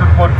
สุดคน